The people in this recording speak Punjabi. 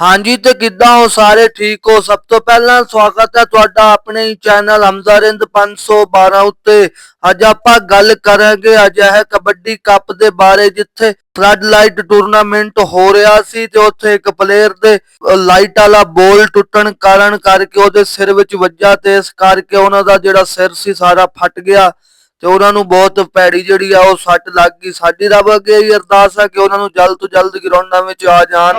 ਹਾਂਜੀ ਤੇ ਕਿੱਦਾਂ ਹੋ ਸਾਰੇ? ਠੀਕ ਹੋ? ਸਭ ਤੋਂ ਪਹਿਲਾਂ ਸਵਾਗਤ ਹੈ ਤੁਹਾਡਾ ਆਪਣੇ ਹੀ ਚੈਨਲ ਹਮਜ਼ਾਰਿੰਦ 512 ਉੱਤੇ। ਅੱਜ ਆਪਾਂ ਗੱਲ ਕਰਾਂਗੇ ਅਜਿਹੇ ਕਬੱਡੀ ਕੱਪ ਦੇ ਬਾਰੇ ਜਿੱਥੇ ਫਲੱਡ ਲਾਈਟ ਟੂਰਨਾਮੈਂਟ ਹੋ ਰਿਹਾ ਸੀ ਤੇ ਉੱਥੇ ਇੱਕ ਪਲੇਅਰ ਦੇ ਲਾਈਟ ਵਾਲਾ ਬੋਲ ਟੁੱਟਣ ਕਾਰਨ ਕਰਕੇ ਉਹਦੇ ਸਿਰ ਵਿੱਚ ਵੱਜਾ ਤੇ ਇਸ ਕਰਕੇ ਉਹਨਾਂ ਦਾ ਜਿਹੜਾ ਸਿਰ ਸੀ ਸਾਰਾ ਫਟ ਗਿਆ ਤੇ ਉਹਨਾਂ ਨੂੰ ਬਹੁਤ ਭੈੜੀ ਜਿਹੜੀ ਆ ਉਹ ਸੱਟ ਲੱਗ ਗਈ। ਸਾਡੀ ਰੱਬ ਅੱਗੇ ਇਹ ਅਰਦਾਸ ਹੈ ਕਿ ਉਹਨਾਂ ਨੂੰ ਜਲਦ ਤੋਂ ਜਲਦ ਗਰਾਊਂਡਾਂ ਵਿੱਚ ਆ ਜਾਣ।